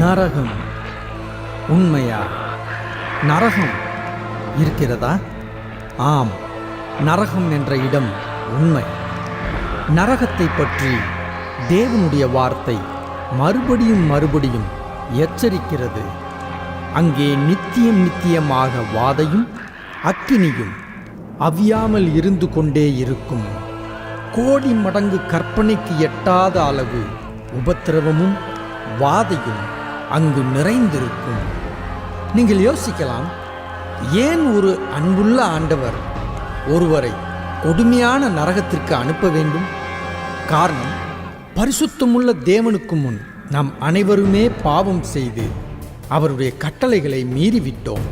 நரகம். உண்மையா? நரகம் இருக்கிறதா? ஆம் நரகம் என்ற இடம் உண்மை. நரகத்தை பற்றி தேவனுடைய வார்த்தை மறுபடியும் மறுபடியும் எச்சரிக்கிறது. அங்கே நித்தியம் நித்தியமாக வாதையும் அக்கினியும் அவியாமல் இருந்து கொண்டே இருக்கும். கோடி மடங்கு கற்பனைக்கு எட்டாத அளவு உபத்திரவமும் வாதையும் அங்கு நிறைந்திருக்கும். நீங்கள் யோசிக்கலாம் ஏன் ஒரு அன்புள்ள ஆண்டவர் ஒருவரை கொடுமையான நரகத்திற்கு அனுப்ப வேண்டும்? காரணம் பரிசுத்தமுள்ள தேவனுக்கு முன் நாம் அனைவருமே பாவம் செய்து அவருடைய கட்டளைகளை மீறிவிட்டோம்.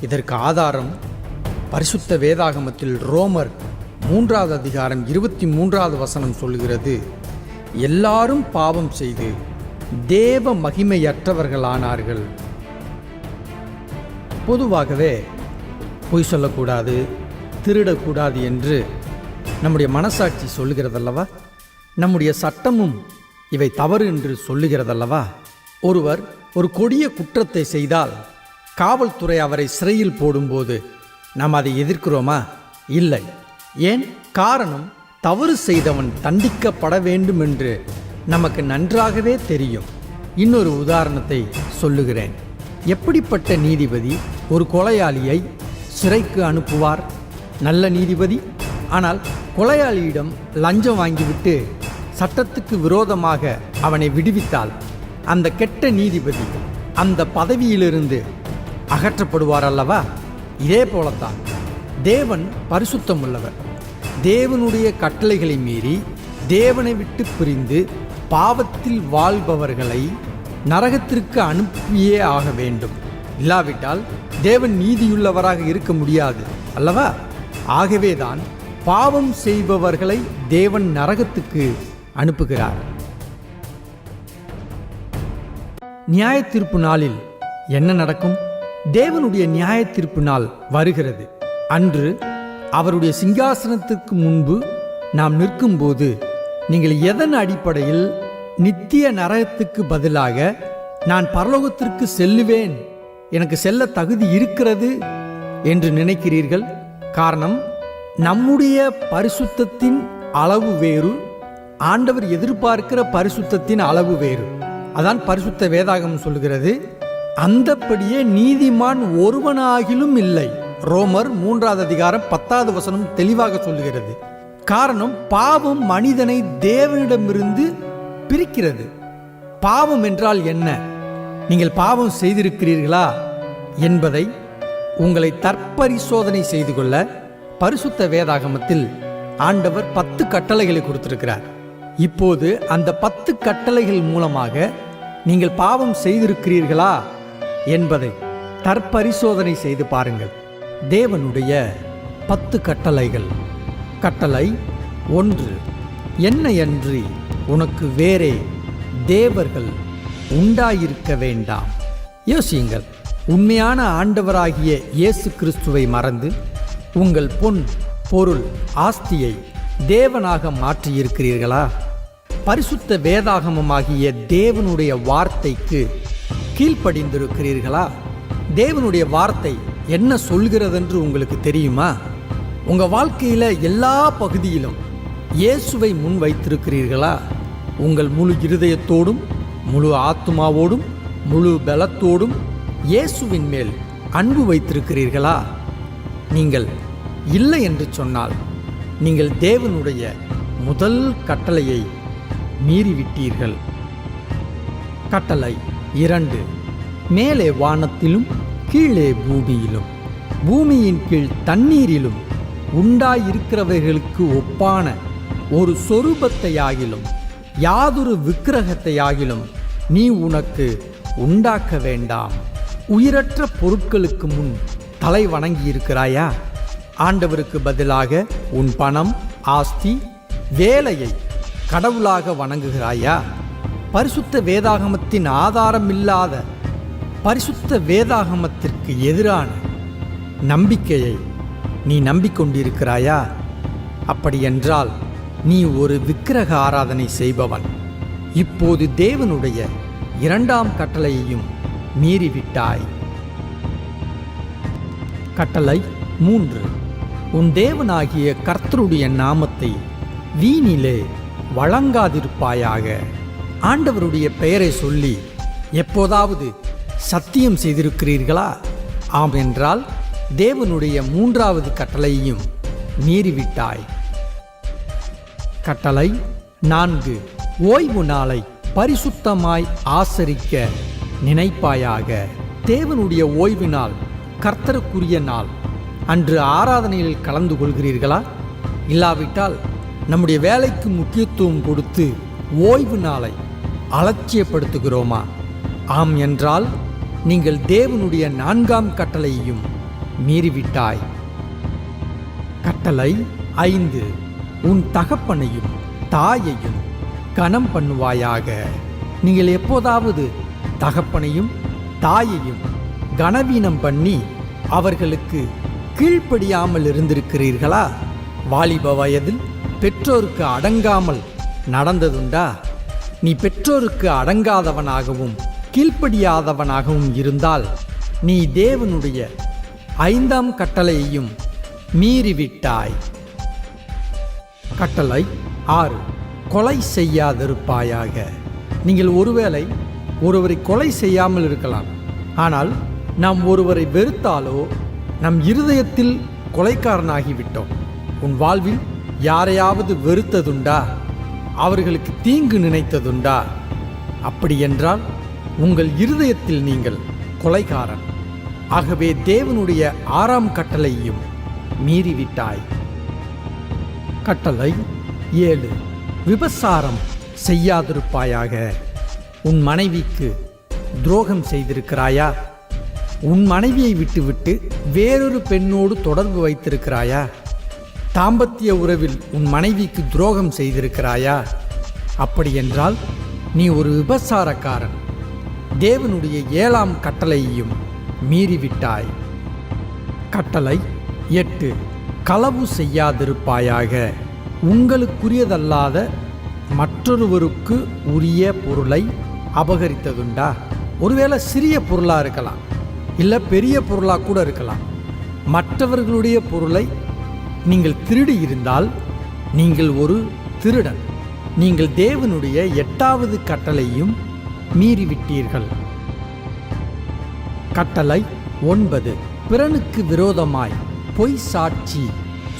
இதற்கு ஆதாரம் பரிசுத்த வேதாகமத்தில் ரோமர் மூன்றாவது அதிகாரம் இருபத்தி மூன்றாவது வசனம் சொல்கிறது எல்லாரும் பாவம் செய்து தேவ மகிமையற்றவர்களானார்கள். பொதுவாகவே பொய் சொல்லக்கூடாது திருடக்கூடாது என்று நம்முடைய மனசாட்சி சொல்லுகிறதல்லவா? நம்முடைய சட்டமும் இவை தவறு என்று சொல்லுகிறதல்லவா? ஒருவர் ஒரு கொடிய குற்றத்தை செய்தால் காவல்துறை அவரை சிறையில் போடும்போது நாம் அதை எதிர்க்கிறோமா? இல்லை. ஏன்? காரணம் தவறு செய்தவன் தண்டிக்கப்பட வேண்டும் என்று நமக்கு நன்றாகவே தெரியும். இன்னொரு உதாரணத்தை சொல்லுகிறேன். எப்படிப்பட்ட நீதிபதி ஒரு கொலையாளியை சிறைக்கு அனுப்புவார்? நல்ல நீதிபதி. ஆனால் கொலையாளியிடம் லஞ்சம் வாங்கிவிட்டு சட்டத்துக்கு விரோதமாக அவனை விடுவித்தால் அந்த கெட்ட நீதிபதி அந்த பதவியிலிருந்து அகற்றப்படுவார் அல்லவா? இதே போலத்தான் தேவன் பரிசுத்தம் உள்ளவர் தேவனுடைய கட்டளைகளை மீறி தேவனை விட்டு பிரிந்து பாவத்தில் வாழ்பவர்களை நரகத்திற்கு அனுப்பியே ஆக வேண்டும். இல்லாவிட்டால் தேவன் நீதியுள்ளவராக இருக்க முடியாது அல்லவா? ஆகவேதான் பாவம் செய்பவர்களை தேவன் நரகத்துக்கு அனுப்புகிறார். நியாய தீர்ப்பு நாளில் என்ன நடக்கும்? தேவனுடைய நியாய தீர்ப்பு நாள் வருகிறது. அன்று அவருடைய சிங்காசனத்திற்கு முன்பு நாம் நிற்கும்போது நீங்கள் எதன் அடிப்படையில் நித்திய நரகத்துக்கு பதிலாக நான் பரலோகத்திற்கு செல்லுவேன் எனக்கு செல்ல தகுதி இருக்கிறது என்று நினைக்கிறீர்கள்? காரணம் நம்முடைய பரிசுத்தத்தின் அளவு வேறு ஆண்டவர் எதிர்பார்க்கிற பரிசுத்தத்தின் அளவு வேறு. அதான் பரிசுத்த வேதாகம் சொல்கிறது அந்தப்படியே நீதிமான் ஒருவனாகிலும் இல்லை. ரோமர் மூன்றாவது அதிகாரம் பத்தாவது வசனம் தெளிவாக சொல்லுகிறது. காரணம் பாவம் மனிதனை தேவனிடமிருந்து பிரிக்கிறது. பாவம் என்றால் என்ன? நீங்கள் பாவம் செய்திருக்கிறீர்களா? என்பதை உங்களை தற்பரிசோதனை செய்து கொள்ள பரிசுத்த வேதாகமத்தில் ஆண்டவர் பத்து கட்டளைகளை கொடுத்திருக்கிறார். இப்போது அந்த பத்து கட்டளைகள் மூலமாக நீங்கள் பாவம் செய்திருக்கிறீர்களா? என்பதை தற்பரிசோதனை செய்து பாருங்கள். தேவனுடைய பத்து கட்டளைகள். கட்டளை ஒன்று. என்னையன்றி உனக்கு வேறே தேவர்கள் உண்டாயிருக்க வேண்டாம். யோசியுங்கள். உண்மையான ஆண்டவராகிய இயேசு கிறிஸ்துவை மறந்து உங்கள் பொன் பொருள் ஆஸ்தியை தேவனாக மாற்றியிருக்கிறீர்களா? பரிசுத்த வேதாகமமாகிய தேவனுடைய வார்த்தைக்கு கீழ்ப்படிந்திருக்கிறீர்களா? தேவனுடைய வார்த்தை என்ன சொல்கிறதென்று உங்களுக்கு தெரியுமா? உங்கள் வாழ்க்கையில் எல்லா பகுதியிலும் இயேசுவை முன் வைத்திருக்கிறீர்களா உங்கள் முழு இருதயத்தோடும் முழு ஆத்மாவோடும் முழு பலத்தோடும் இயேசுவின் மேல் அன்பு வைத்திருக்கிறீர்களா? நீங்கள் இல்லை என்று சொன்னால் நீங்கள் தேவனுடைய முதல் கட்டளையை மீறிவிட்டீர்கள். கட்டளை இரண்டு. மேலே வானத்திலும் கீழே பூமியிலும் பூமியின் கீழ் தண்ணீரிலும் உண்டாயிருக்கிறவைகளுக்கு ஒப்பான ஒரு சொரூபத்தையாகிலும் யாதொரு விக்கிரகத்தையாகிலும் நீ உனக்கு உண்டாக்க வேண்டாம். உயிரற்ற பொருட்களுக்கு முன் தலை வணங்கி இருக்கிறாயா ஆண்டவருக்கு பதிலாக உன் பணம் ஆஸ்தி வேலையை கடவுளாக வணங்குகிறாயா? பரிசுத்த வேதாகமத்தின் ஆதாரமில்லாத பரிசுத்த வேதாகமத்திற்கு எதிரான நம்பிக்கையை நீ நம்பிக்கொண்டிருக்கிறாயா? அப்படியென்றால் நீ ஒரு விக்கிரக ஆராதனை செய்பவன். இப்போது தேவனுடைய இரண்டாம் கட்டளையையும் மீறிவிட்டாய். கட்டளை மூன்று. உன் தேவனாகிய கர்த்தருடைய நாமத்தை வீணிலே வழங்காதிருப்பாயாக. ஆண்டவருடைய பெயரை சொல்லி எப்போதாவது சத்தியம் செய்திருக்கிறீர்களா? ஆம் என்றால் தேவனுடைய மூன்றாவது கட்டளையையும் மீறிவிட்டாய். கட்டளை நான்கு. ஓய்வு நாளை பரிசுத்தமாய் ஆசரிக்க நினைப்பாயாக. தேவனுடைய ஓய்வு நாள் கர்த்தருக்குரிய நாள். அன்று ஆராதனையில் கலந்து கொள்கிறீர்களா? இல்லாவிட்டால் நம்முடைய வேலைக்கு முக்கியத்துவம் கொடுத்து ஓய்வு நாளை அலட்சியப்படுத்துகிறோமா? ஆம் என்றால் நீங்கள் தேவனுடைய நான்காம் கட்டளையையும் மீறிவிட்டாய். கட்டளை ஐந்து. உன் தகப்பனையும் தாயையும் கனம் பண்ணுவாயாக. நீங்கள் எப்போதாவது தகப்பனையும் தாயையும் கனவீனம் பண்ணி அவர்களுக்கு கீழ்ப்படியாமல் இருந்திருக்கிறீர்களா? வாலிப வயதில் பெற்றோருக்கு அடங்காமல் நடந்ததுண்டா? நீ பெற்றோருக்கு அடங்காதவனாகவும் கீழ்ப்படியாதவனாகவும் இருந்தால் நீ தேவனுடைய ஐந்தாம் கட்டளையையும் மீறிவிட்டாய். கட்டளை ஆறு கொலை செய்யாதிருப்பாயாக. நீங்கள் ஒருவேளை ஒருவரை கொலை செய்யாமல் இருக்கலாம். ஆனால் நாம் ஒருவரை வெறுத்தாலோ நம் இருதயத்தில் கொலைக்காரனாகிவிட்டோம். உன் வாழ்வில் யாரையாவது வெறுத்ததுண்டா? அவர்களுக்கு தீங்கு நினைத்ததுண்டா? அப்படி என்றால் உங்கள் இருதயத்தில் நீங்கள் கொலைக்காரன் ஆகவே தேவனுடைய ஆறாம் கட்டளையையும் மீறிவிட்டாய். கட்டளை ஏழு. விபசாரம் செய்யாதிருப்பாயாக. உன் மனைவிக்கு துரோகம் செய்திருக்கிறாயா? உன் மனைவியை விட்டுவிட்டு வேறொரு பெண்ணோடு தொடர்பு வைத்திருக்கிறாயா? தாம்பத்திய உறவில் உன் மனைவிக்கு துரோகம் செய்திருக்கிறாயா? அப்படியென்றால் நீ ஒரு விபசாரக்காரன். தேவனுடைய ஏழாம் கட்டளையையும் மீறிவிட்டாய். கட்டளை எட்டு. களவு செய்யாதிருப்பாயாக. உங்களுக்குரியதல்லாத மற்றொருவருக்கு உரிய பொருளை அபகரித்ததுண்டா? ஒருவேளை சிறிய பொருளாக இருக்கலாம் இல்லை பெரிய பொருளாக கூட இருக்கலாம். மற்றவர்களுடைய பொருளை நீங்கள் திருடி இருந்தால் நீங்கள் ஒரு திருடன். நீங்கள் தேவனுடைய எட்டாவது கட்டளையும் மீறிவிட்டீர்கள். கட்டளை ஒன்பது. பிறனுக்கு விரோதமாய் பொய் சாட்சி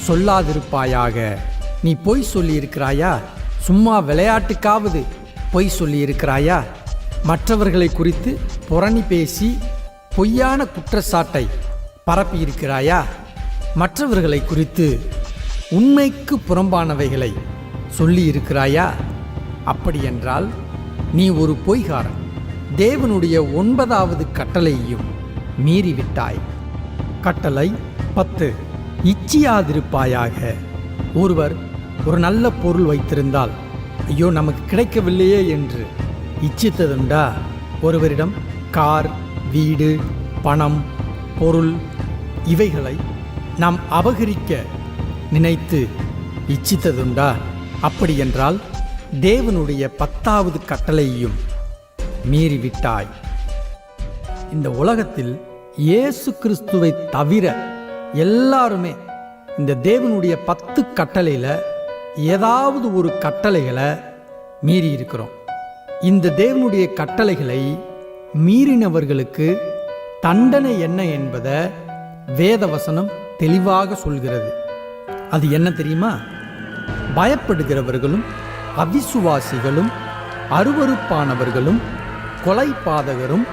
சொல்லாதிருப்பாயாக. நீ பொய் சொல்லியிருக்கிறாயா? சும்மா விளையாட்டுக்காவது பொய் சொல்லியிருக்கிறாயா? மற்றவர்களை குறித்து புரணி பேசி பொய்யான குற்றச்சாட்டை பரப்பியிருக்கிறாயா? மற்றவர்களை குறித்து உண்மைக்கு புறம்பானவைகளை சொல்லியிருக்கிறாயா? அப்படியென்றால் நீ ஒரு பொய்காரன். தேவனுடைய ஒன்பதாவது கட்டளையையும் மீறிவிட்டாய். கட்டளை பத்து. இச்சியாதிருப்பாயாக. ஒருவர் ஒரு நல்ல பொருள் வைத்திருந்தால் ஐயோ நமக்கு கிடைக்கவில்லையே என்று இச்சித்ததுண்டா? ஒருவரிடம் கார் வீடு பணம் பொருள் இவைகளை நாம் அபகரிக்க நினைத்து இச்சித்ததுண்டா? அப்படியென்றால் தேவனுடைய பத்தாவது கட்டளையையும் மீறிவிட்டாய். இந்த உலகத்தில் இயேசு கிறிஸ்துவை தவிர எல்லாருமே இந்த தேவனுடைய பத்து கட்டளையில் ஏதாவது ஒரு கட்டளைகளை மீறி இருக்கிறோம் இந்த தேவனுடைய கட்டளைகளை மீறினவர்களுக்கு தண்டனை என்ன என்பதை வேதவசனம் தெளிவாக சொல்கிறது. அது என்ன தெரியுமா? பயப்படுகிறவர்களும் அவிசுவாசிகளும் கொலை கொலைபாதகரும்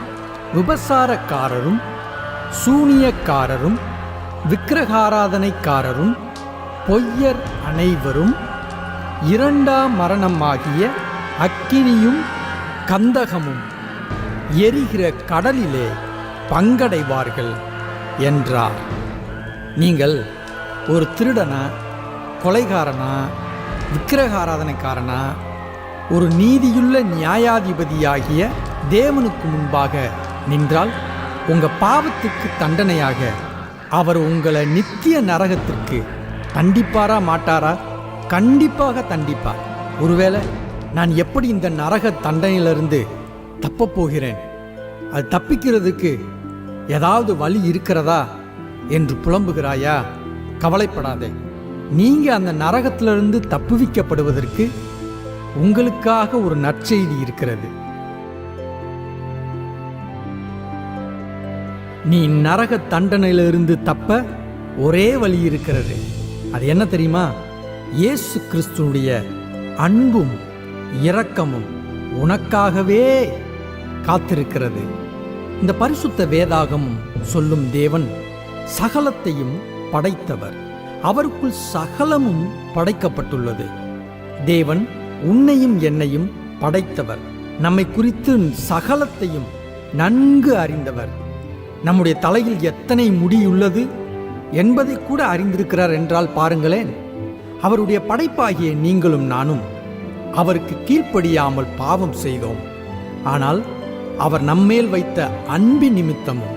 விபசாரக்காரரும் சூனியக்காரரும் விக்கிரகாராதனைக்காரரும் பொய்யர் அனைவரும் இரண்டாம் மரணமாகிய அக்கினியும் கந்தகமும் எரிகிற கடலிலே பங்கடைவார்கள் என்றார். நீங்கள் ஒரு திருடனா கொலைகாரனா விக்கிரகாராதனைக்காரனா ஒரு நீதியுள்ள நியாயாதிபதியாகிய தேவனுக்கு முன்பாக நின்றால் உங்க பாவத்துக்கு தண்டனையாக அவர் உங்களை நித்திய நரகத்திற்கு தண்டிப்பாரா மாட்டாரா? கண்டிப்பாக தண்டிப்பார். ஒருவேளை நான் எப்படி இந்த நரக தண்டனையிலிருந்து தப்ப போகிறேன்? அது தப்பிக்கிறதுக்கு ஏதாவது வழி இருக்கிறதா என்று புலம்புகிறாயா? கவலைப்படாதே. நீங்க அந்த நரகத்திலிருந்து தப்புவிக்கப்படுவதற்கு உங்களுக்காக ஒரு நற்செய்தி இருக்கிறது. நீ நரக தண்டனையிலிருந்து தப்ப ஒரே வழி இருக்கிறது. அது என்ன தெரியுமா? இயேசு கிறிஸ்துனுடைய அன்பும் இரக்கமும் உனக்காகவே காத்திருக்கிறது. இந்த பரிசுத்த வேதாகம் சொல்லும் தேவன் சகலத்தையும் படைத்தவர். அவருக்குள் சகலமும் படைக்கப்பட்டுள்ளது. தேவன் உன்னையும் என்னையும் படைத்தவர். நம்மை குறித்து சகலத்தையும் நன்கு அறிந்தவர். நம்முடைய தலையில் எத்தனை முடியுள்ளது என்பதை கூட அறிந்திருக்கிறார் என்றால் பாருங்களேன். அவருடைய படைப்பாகிய நீங்களும் நானும் அவருக்கு கீழ்ப்படியாமல் பாவம் செய்தோம். ஆனால் அவர் நம்மேல் வைத்த அன்பு நிமித்தமும்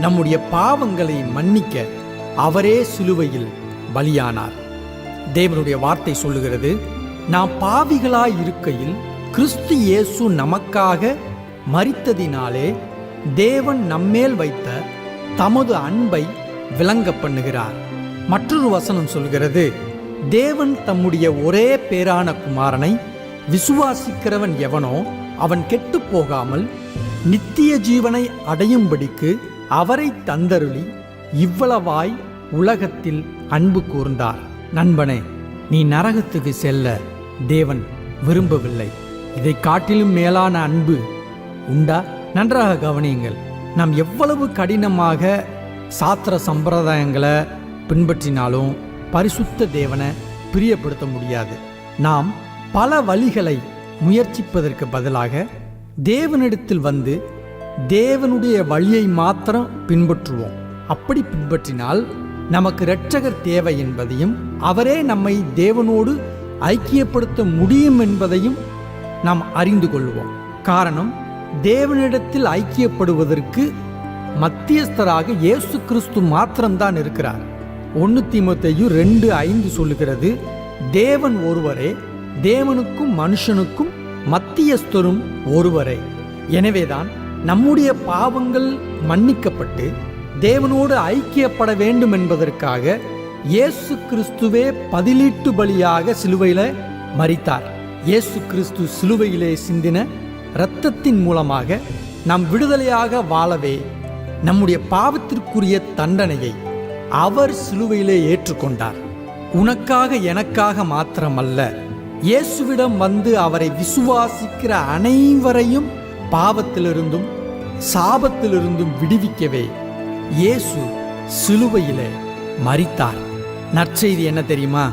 நம்முடைய பாவங்களை மன்னிக்க அவரே சிலுவையில் பலியானார். தேவனுடைய வார்த்தை சொல்லுகிறது நாம் பாவிகளாய் இருக்கையில் கிறிஸ்து இயேசு நமக்காக மறித்ததினாலே தேவன் நம்மேல் வைத்த தமது அன்பை விளங்க பண்ணுகிறார். மற்றொரு வசனம் சொல்கிறது தேவன் தம்முடைய ஒரே பேரான குமாரனை விசுவாசிக்கிறவன் எவனோ அவன் கெட்டுப் போகாமல் நித்திய ஜீவனை அடையும்படிக்கு அவரை தந்தருளி இவ்வளவாய் உலகத்தில் அன்பு கூர்ந்தார். நண்பனே நீ நரகத்துக்கு செல்ல தேவன் விரும்பவில்லை. இதை காட்டிலும் மேலான அன்பு உண்டா? நன்றாக கவனியுங்கள். நாம் எவ்வளவு கடினமாக சாத்திர சம்பிரதாயங்களை பின்பற்றினாலும் பரிசுத்த தேவனை பிரியப்படுத்த முடியாது. நாம் பல வழிகளை முயற்சிப்பதற்கு பதிலாக தேவனிடத்தில் வந்து தேவனுடைய வழியை மாத்திரம் பின்பற்றுவோம். அப்படி பின்பற்றினால் நமக்கு இரட்சகர் தேவை என்பதையும் அவரே நம்மை தேவனோடு ஐக்கியப்படுத்த முடியும் என்பதையும் நாம் அறிந்து கொள்வோம். காரணம் தேவனிடத்தில் ஐக்கியப்படுவதற்கு மத்தியஸ்தராக இயேசு கிறிஸ்து மாத்திரம்தான் இருக்கிறார். ஒன்று தீமத்தையும் ரெண்டு ஐந்து சொல்லுகிறது தேவன் ஒருவரே தேவனுக்கும் மனுஷனுக்கும் மத்தியஸ்தரும் ஒருவரே. எனவேதான் நம்முடைய பாவங்கள் மன்னிக்கப்பட்டு தேவனோடு ஐக்கியப்பட வேண்டும் என்பதற்காக இயேசு கிறிஸ்துவே பதிலீட்டு பலியாக சிலுவையில் மறித்தார் இயேசு கிறிஸ்து சிலுவையிலே சிந்தின இரத்தத்தின் மூலமாக நாம் விடுதலையாக வாழவே நம்முடைய பாவத்திற்குரிய தண்டனையை அவர் சிலுவையிலே ஏற்றுக்கொண்டார். உனக்காக எனக்காக மாத்திரமல்ல இயேசுவிடம் வந்து அவரை விசுவாசிக்கிற அனைவரையும் பாவத்திலிருந்தும் சாபத்திலிருந்தும் விடுவிக்கவே இயேசு சிலுவையிலே மறித்தார் நற்செய்தி என்ன தெரியுமா?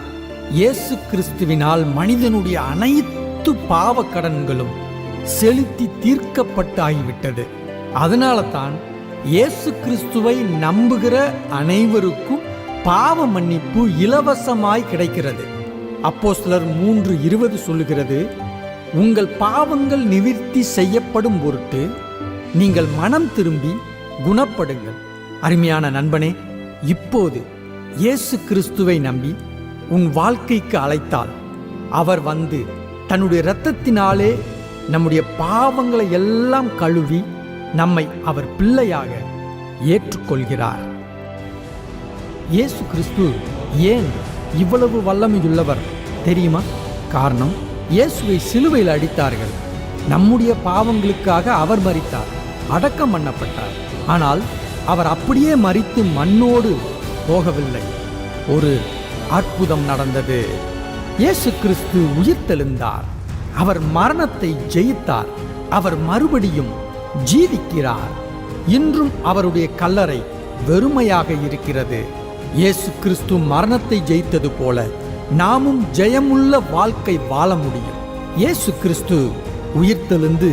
இயேசு கிறிஸ்துவினால் மனிதனுடைய அனைத்து பாவக்கடன்களும் செலுத்தி தீர்க்கப்பட்டாகிவிட்டது அதனால தான் இயேசு கிறிஸ்துவை நம்புகிற அனைவருக்கும் பாவ மன்னிப்பு இலவசமாய் கிடைக்கிறது. அப்போஸ்தலர் மூன்று இருபது சொல்லுகிறது உங்கள் பாவங்கள் நிவிர்த்தி செய்யப்படும் பொருட்டு நீங்கள் மனம் திரும்பி குணப்படுங்கள். அருமையான நண்பனே இப்போது இயேசு கிறிஸ்துவை நம்பி உன் வாழ்க்கைக்கு அழைத்தால் அவர் வந்து தன்னுடைய இரத்தத்தினாலே நம்முடைய பாவங்களை எல்லாம் கழுவி நம்மை அவர் பிள்ளையாக ஏற்றுக்கொள்கிறார். இயேசு கிறிஸ்து ஏன் இவ்வளவு வல்லமையுள்ளவர் தெரியுமா? காரணம் இயேசுவை சிலுவையில் அடித்தார்கள். நம்முடைய பாவங்களுக்காக அவர் மறித்தார் அடக்கம் பண்ணப்பட்டார். ஆனால் அவர் அப்படியே மறித்து மண்ணோடு போகவில்லை. ஒரு அற்புதம் நடந்தது. இயேசு கிறிஸ்து உயிர்த்தெழுந்தார். அவர் மரணத்தை ஜெயித்தார். அவர் மறுபடியும் ஜீவிக்கிறார். இன்றும் அவருடைய கல்லறை வெறுமையாக இருக்கிறது. இயேசு கிறிஸ்து மரணத்தை ஜெயித்தது போல நாமும் ஜெயமுள்ள வாழ்க்கை வாழ முடியும். இயேசு கிறிஸ்து உயிர்த்தெழுந்து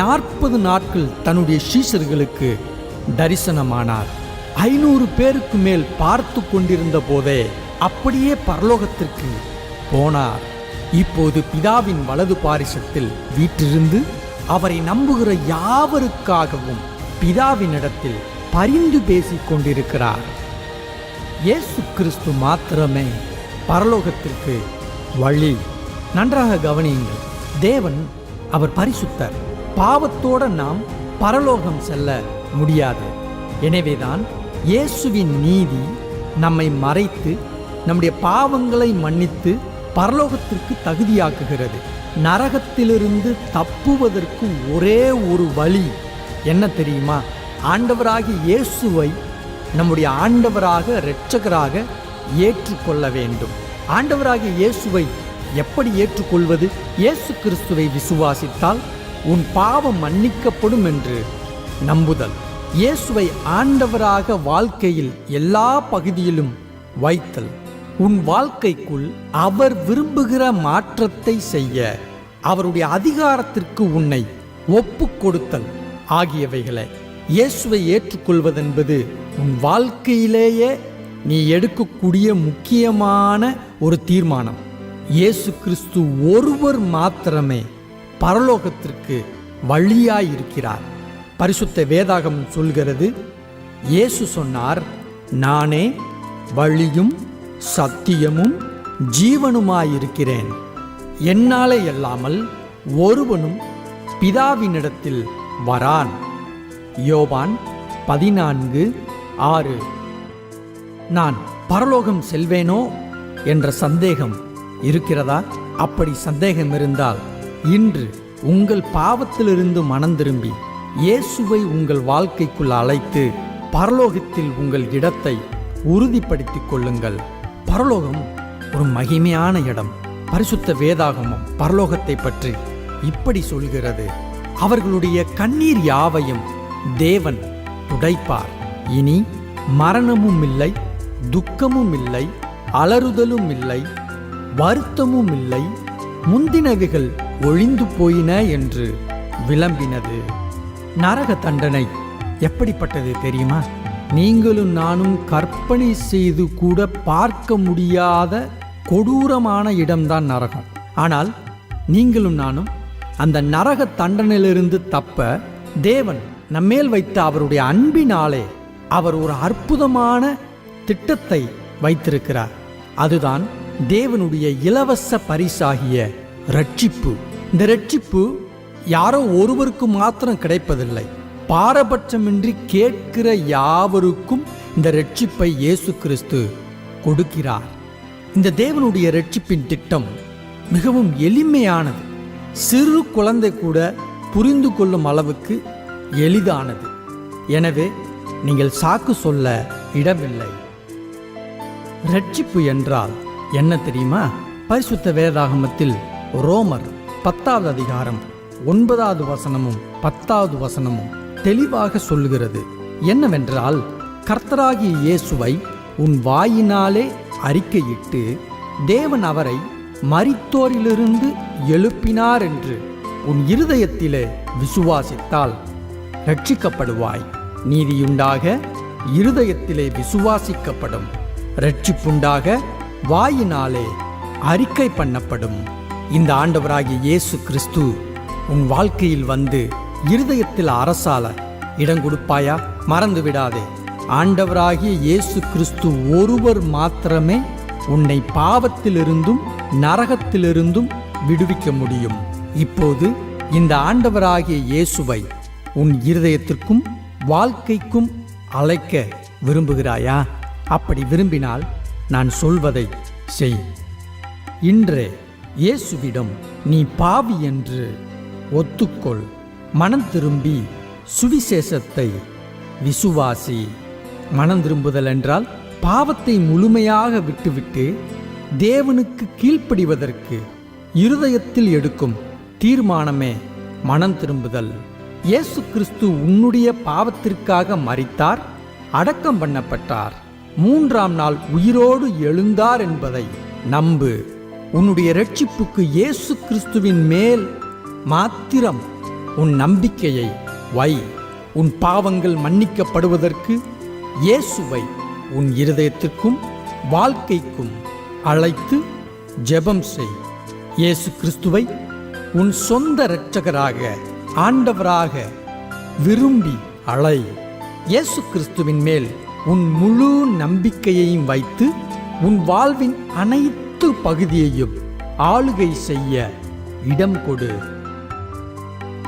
நாற்பது நாட்கள் தன்னுடைய சீசர்களுக்கு தரிசனமானார். ஐநூறு பேருக்கு மேல் பார்த்து கொண்டிருந்த போதே அப்படியே பரலோகத்திற்கு போனார். இப்போது பிதாவின் வலது பாரிசத்தில் வீற்றிருந்து அவரை நம்புகிற யாவருக்காகவும் பிதாவினிடத்தில் பரிந்து பேசிக் கொண்டிருக்கிறார் இயேசு கிறிஸ்து மாத்திரமே பரலோகத்திற்கு வழி. நன்றாக கவனியுங்கள் தேவன் அவர் பரிசுத்தர். பாவத்தோட நாம் பரலோகம் செல்ல முடியாது. எனவேதான் இயேசுவின் நீதி நம்மை மறைத்து நம்முடைய பாவங்களை மன்னித்து பரலோகத்திற்கு தகுதியாக்குகிறது. நரகத்திலிருந்து தப்புவதற்கு ஒரே ஒரு வழி என்ன தெரியுமா? ஆண்டவராகிய இயேசுவை நம்முடைய ஆண்டவராக இரட்சகராக ஏற்றுக்கொள்ள வேண்டும். ஆண்டவராகிய இயேசுவை எப்படி ஏற்றுக்கொள்வது? இயேசு கிறிஸ்துவை விசுவாசித்தால் உன் பாவம் மன்னிக்கப்படும் என்று நம்புதல். இயேசுவை ஆண்டவராக வாழ்க்கையில் எல்லா பகுதியிலும் வைத்தல். உன் வாழ்க்கைக்குள் அவர் விரும்புகிற மாற்றத்தை செய்ய அவருடைய அதிகாரத்திற்கு உன்னை ஒப்பு கொடுத்தல் ஆகியவைகளை இயேசுவை ஏற்றுக்கொள்வதென்பது உன் வாழ்க்கையிலேயே நீ எடுக்கக்கூடிய முக்கியமான ஒரு தீர்மானம். இயேசு கிறிஸ்து ஒருவர் மாத்திரமே பரலோகத்திற்கு வழியாயிருக்கிறார். பரிசுத்த வேதாகம் சொல்கிறது இயேசு சொன்னார் நானே வழியும் சத்தியமும் ஜீவனுமாயிருக்கிறேன். என்னாலே அல்லாமல் ஒருவனும் பிதாவினிடத்தில் வரான். யோவான் பதினான்கு ஆறு. நான் பரலோகம் செல்வேனோ என்ற சந்தேகம் இருக்கிறதா? அப்படி சந்தேகம் இருந்தால் இன்று உங்கள் பாவத்திலிருந்து மனம் திரும்பி இயேசுவை உங்கள் வாழ்க்கைக்குள் அழைத்து பரலோகத்தில் உங்கள் இடத்தை உறுதிப்படுத்திக் கொள்ளுங்கள். பரலோகம் ஒரு மகிமையான இடம். பரிசுத்த வேதாகமம் பரலோகத்தை பற்றி இப்படி சொல்கிறது. அவர்களுடைய கண்ணீர் யாவையும் தேவன் துடைப்பார். இனி மரணமும் இல்லை துக்கமும் இல்லை அலறுதலும் இல்லை வருத்தமும் இல்லை முந்தினவைகள் ஒழிந்து போயின என்று விளம்பினது. நரக தண்டனை எப்படிப்பட்டது தெரியுமா? நீங்களும் நானும் கற்பனை செய்து கூட பார்க்க முடியாத கொடூரமான இடம்தான் நரகம். ஆனால் நீங்களும் நானும் அந்த நரக தண்டனையிலிருந்து தப்ப தேவன் நம்மேல் வைத்த அவருடைய அன்பினாலே அவர் ஒரு அற்புதமான திட்டத்தை வைத்திருக்கிறார். அதுதான் தேவனுடைய இலவச பரிசாகிய ரட்சிப்பு இந்த ரட்சிப்பு யாரோ ஒருவருக்கு மாத்திரம் கிடைப்பதில்லை. பாரபட்சமின்றி கேட்கிற யாவருக்கும் இந்த ரட்சிப்பை இயேசு கிறிஸ்து கொடுக்கிறார். இந்த தேவனுடைய ரட்சிப்பின் திட்டம் மிகவும் எளிமையானது. சிறு குழந்தை கூட புரிந்து கொள்ளும் அளவுக்கு எளிதானது. எனவே நீங்கள் சாக்கு சொல்ல இடமில்லை. ரட்சிப்பு என்றால் என்ன தெரியுமா? பரிசுத்த வேதாகமத்தில் ரோமர் பத்தாவது அதிகாரம் ஒன்பதாவது வசனமும் பத்தாவது வசனமும் தெளிவாக சொல்லுகிறது. என்னவென்றால் கர்த்தராகிய இயேசுவை உன் வாயினாலே அறிக்கையிட்டு தேவன் அவரை மரித்தோரிலிருந்து எழுப்பினார் என்று உன் இருதயத்திலே விசுவாசித்தால் ரட்சிக்கப்படுவாய் நீதியுண்டாக இருதயத்திலே விசுவாசிக்கப்படும். ரட்சிப்புண்டாக வாயினாலே அறிக்கை பண்ணப்படும். இந்த ஆண்டவராகிய இயேசு கிறிஸ்து உன் வாழ்க்கையில் வந்து இருதயத்தில் அரசால இடம் கொடுப்பாயா? மறந்து விடாதே ஆண்டவராகிய இயேசு கிறிஸ்து ஒருவர் மாத்திரமே உன்னை பாவத்திலிருந்தும் நரகத்திலிருந்தும் விடுவிக்க முடியும். இப்போது இந்த ஆண்டவராகிய இயேசுவை உன் இருதயத்திற்கும் வாழ்க்கைக்கும் அழைக்க விரும்புகிறாயா? அப்படி விரும்பினால் நான் சொல்வதை செய். இன்றே இயேசுவிடம் நீ பாவி என்று ஒத்துக்கொள். மனம் திரும்பி சுவிசேஷத்தை விசுவாசி. மனம் திரும்புதல் என்றால் பாவத்தை முழுமையாக விட்டுவிட்டு தேவனுக்கு கீழ்ப்படிவதற்கு இருதயத்தில் எடுக்கும் தீர்மானமே மனம் திரும்புதல். இயேசு கிறிஸ்து உன்னுடைய பாவத்திற்காக மறித்தார் அடக்கம் பண்ணப்பட்டார் மூன்றாம் நாள் உயிரோடு எழுந்தார் என்பதை நம்பு. உன்னுடைய இரட்சிப்புக்கு இயேசு கிறிஸ்துவின் மேல் மாத்திரம் உன் நம்பிக்கையை வை. உன் பாவங்கள் மன்னிக்கப்படுவதற்கு இயேசுவை உன் இருதயத்திற்கும் வாழ்க்கைக்கும் அழைத்து ஜெபம் செய். இயேசு கிறிஸ்துவை உன் சொந்த இரட்சகராக ஆண்டவராக விரும்பி அழை. இயேசு கிறிஸ்துவின் மேல் உன் முழு நம்பிக்கையையும் வைத்து உன் வாழ்வின் அனைத்து பகுதியையும் ஆளுகை செய்ய இடம் கொடு.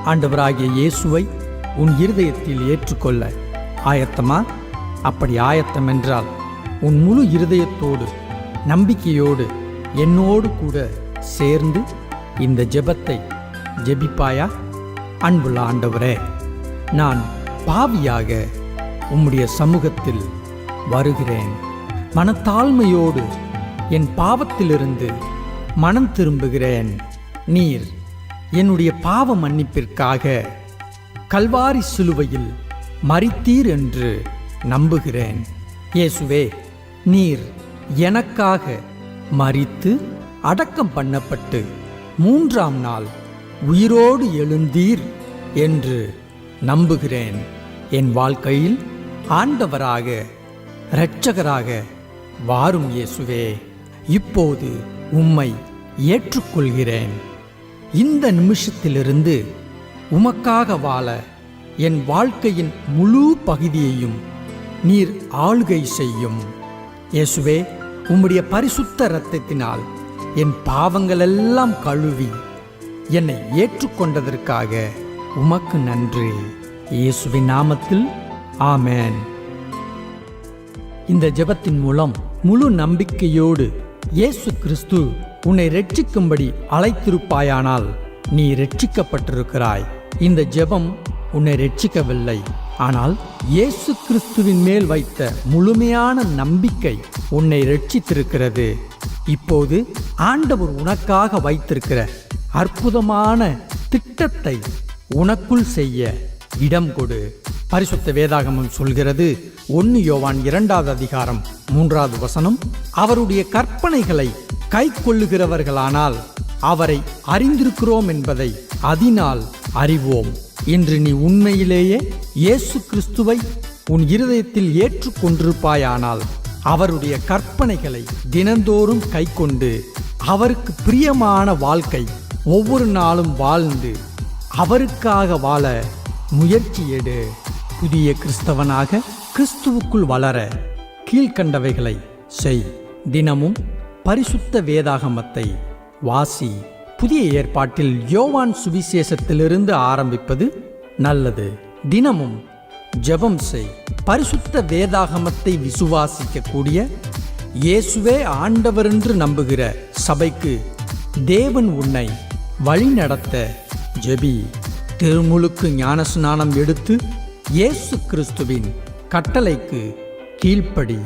ஆண்டவராகிய இயேசுவை உன் இருதயத்தில் ஏற்றுக்கொள்ள. ஆயத்தமா? அப்படி ஆயத்தம் என்றால் உன் முழு இருதயத்தோடு நம்பிக்கையோடு என்னோடு கூட சேர்ந்து இந்த ஜெபத்தை ஜெபிப்பாயா? அன்புள்ள ஆண்டவரே நான் பாவியாக உம்முடைய சமூகத்தில் வருகிறேன். மனத்தாழ்மையோடு என் பாவத்திலிருந்து மனம் திரும்புகிறேன். நீர் என்னுடைய பாவ மன்னிப்பிற்காக கல்வாரி சிலுவையில் மறித்தீர் என்று நம்புகிறேன். இயேசுவே நீர் எனக்காக மறித்து அடக்கம் பண்ணப்பட்டு மூன்றாம் நாள் உயிரோடு எழுந்தீர் என்று நம்புகிறேன். என் வாழ்க்கையில் ஆண்டவராக இரட்சகராக வாரும் இயேசுவே இப்போது உம்மை ஏற்றுக்கொள்கிறேன். இந்த நிமிஷத்திலிருந்து உமக்காக வாழ என் வாழ்க்கையின் முழு பகுதியையும் நீர் ஆளுகை செய்யும். இயேசுவே உம்முடைய பரிசுத்த இரத்தத்தினால் என் பாவங்களெல்லாம் கழுவி என்னை ஏற்றுக்கொண்டதற்காக உமக்கு நன்றி. இயேசுவின் நாமத்தில் ஆமேன். இந்த ஜெபத்தின் மூலம் முழு நம்பிக்கையோடு இயேசு கிறிஸ்து உன்னை ரட்சிக்கும்படி அழைத்திருப்பாயானால் நீ ரட்சிக்கப்பட்டிருக்கிறாய். இந்த ஜெபம் உன்னை ரட்சிக்கவில்லை. ஆனால் இயேசு கிறிஸ்துவின் மேல் வைத்த முழுமையான நம்பிக்கை உன்னை ரட்சித்திருக்கிறது. இப்போது ஆண்டவர் உனக்காக வைத்திருக்கிற அற்புதமான திட்டத்தை உனக்குள் செய்ய இடம் கொடு. பரிசுத்த வேதாகமம் சொல்கிறது ஒன்னு யோவான் இரண்டாவது அதிகாரம் மூன்றாவது வசனம் அவருடைய கற்பனைகளை கை கொள்ளுகிறவர்களானால் அவரை அறிந்திருக்கிறோம் என்பதை அதனால் அறிவோம். இன்று நீ உண்மையிலேயே இயேசு கிறிஸ்துவை உன் இருதயத்தில் ஏற்றுக்கொண்டிருப்பாயானால் அவருடைய கற்பனைகளை தினந்தோறும் கைக்கொண்டு அவருக்கு பிரியமான வாழ்க்கை ஒவ்வொரு நாளும் வாழ்ந்து அவருக்காக வாழ முயற்சி எடு. புதிய கிறிஸ்தவனாக கிறிஸ்துவுக்குள் வளர கீழ்கண்டவைகளை செய். தினமும் பரிசுத்த வேதாகமத்தை வாசி புதிய ஏற்பாட்டில் யோவான் சுவிசேஷத்திலிருந்து ஆரம்பிப்பது நல்லது. தினமும் ஜெபம் செய். பரிசுத்த வேதாகமத்தை விசுவாசிக்கக்கூடிய இயேசுவே ஆண்டவர் என்று நம்புகிற சபைக்கு தேவன் உன்னை வழிநடத்த ஜெபி. திருமுழுக்கு ஞானஸ்நானம் எடுத்து இயேசு கிறிஸ்துவின் கட்டளைக்கு கீழ்ப்படி.